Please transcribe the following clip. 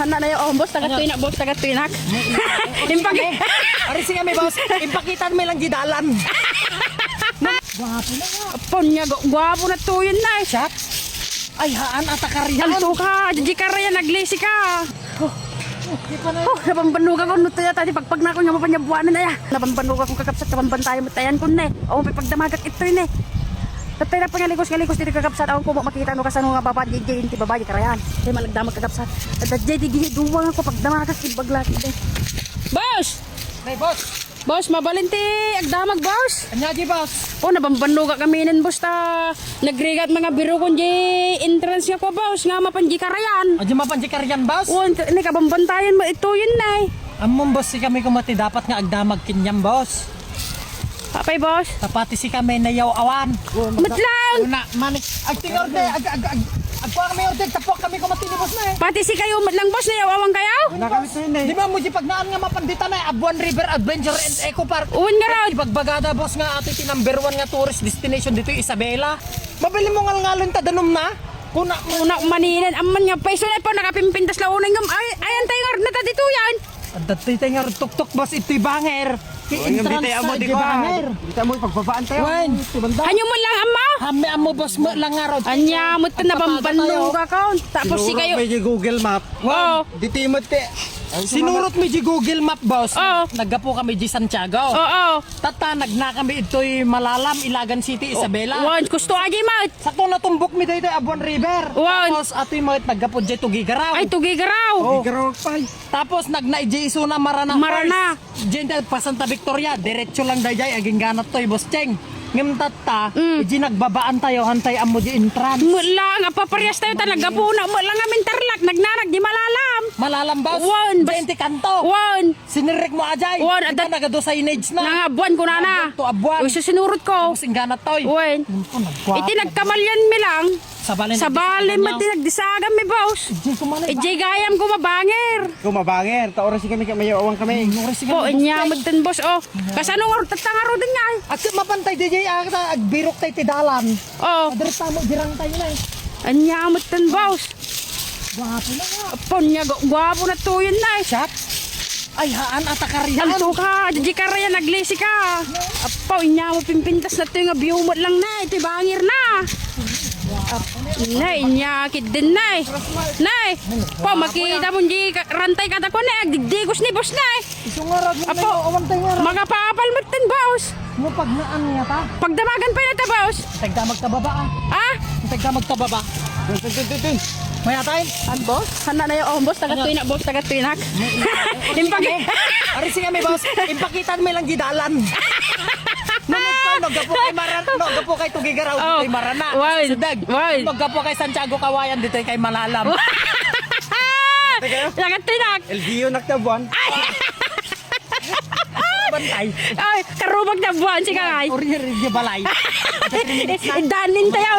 hana na yung oh, boss, taga tuinak, boss, taga tuinak. Impag... Ari sige may boss, ipakitan mo lang gidalan. Gwapo na nga. Gu- gwapo na to yun na eh. Shot. Ay haan ata kariyan. Alto ka, jiji ka rin, naglisi ka. Na. Oh, napambanuga ko, nuto yata, di pagpag na ako niya mapanyabuanan na ya. Napambanuga kong kakapsat, kapambantayan mo tayan ko na eh. O, may pagdamagak ito yun eh. Tatay na pangalikos ngalikos diri kakapsat ako ko makita no kasano nga baba di inti babae karayan. Kay malagdamag kakapsat. At di di duwang ako pagdamagak ibaglat eh. Boss! May boss. Boss, mabalinti agdamag boss. Anya di boss. O, nabambanuga kami nin boss ta. Nagrigat mga biro kon di entrance nga ko boss nga mapanji karayan. Adi mapanji kariyan boss. O, ini kabambantayan mo ito yun na eh. Amon boss si kami kumati dapat nga agdamag kinyam boss. Papay boss. Tapati si kami na yaw awan. Matlang! Una manik ag tingor de ag ag ag ag kuha kami order tapok kami kumati ni boss na eh. Pati si kayo matlang boss na yawawang kayo? Di ba mo di pagnaan nga mapandita na eh, Abuan River Adventure and Eco Park. Uwan nga raw. Ipagbagada boss nga ato iti number one nga tourist destination dito Isabela. Mabili mo ngalngalon ta danom na. Kuna Una maninan aman nga paiso na po nakapimpintas launan ngam ay ayan tayo na dito yan. At dati tayo nga tuk-tuk boss ito'y banger. Ang bitay amo di ko. banger. Kita mo pagbabaan tayo. Wen, Hanyo mo lang ama. hami boss mo lang nga raw. Anya mo ta nabambanong ka ka. Tapos si kayo. May Google Map. Oo. Dito mo te. Sinurot mi di Google Map boss. Oo. Naggapo kami di Santiago. Oo. Tata nagna kami ito'y Malalam, Ilagan City, Isabela. Wan gusto aja mat. Sakto natumbok mi dito Abuan River. Wan. Tapos ato'y mga naggapo di Tugigaraw. Ay tugi garaw. Oh. Ikarong pay. Tapos nagna-ije na Marana. Marana. Diyan tayo pa Santa Victoria, diretso lang dayay aging ganat toy boss Cheng. Ngim tatta, Mm. iji nagbabaan tayo hantay amo di entrance. Mo lang apaparyas tayo talaga po na mo lang amin tarlak nagnanag di malalam. Malalam boss. Wan, bas- Diyan ti kanto. Wan. Sinirik mo ajay. Wan, Ito adat- nagado signage na. Nangabuan ko na na. To abuan. Uy susinurot ko. Tapos ang ganat toy. Wan. Iti nagkamalyan mi lang. Sa balin. Sa bali man tinagdisagan mi boss. Ko. Ejay gayam ko mabangir. Kung mabanger, ta oras kami kami awang kami. Po, inya magtan boss oh. Kasano nga tatangaro din nga. eh. At mapantay DJ agbirok tay ti dalan. Oh, Adres tamo dirang tayo na eh. anya magtan boss. Gwapo na nga. Gu- gwapo na to yun na. eh. Shot. Ay haan ata kariyan. Alto ka, jiji ka rin, naglisi ka. Apo, inya mo pimpintas na to yung mo lang na. Ito bangir na. Nay, inya kid din nay. Nay, po makita mo di rantay ka ko na. Agdigdigos ni boss na. Iso nga rag Apo. awan tayo nga. Mga papal magtan boss. Mo pag naan niya ta. Pagdamagan pa na ta boss. Tagda magtababa ah. Ah, Tagda magtababa. Dun, dun, dun, dun, dun. Maya tayo. An boss? Hana na yung oh, boss, taga tuinak, boss, taga tuinak. Impag... Ari sige may boss. Ipakitan mo lang gidalan. Nunod pa, nagapo kay Maran, nagapo kay Tugigaraw, Oh. kay Marana. Why? Sudag. Why? Nagapo kay Santiago Kawayan, dito kay Malalam. Taga tuinak. LGU naktabuan. Bantay. Ay, karubag na buwan si Kangay. Uri-uri balay. Danin tayo.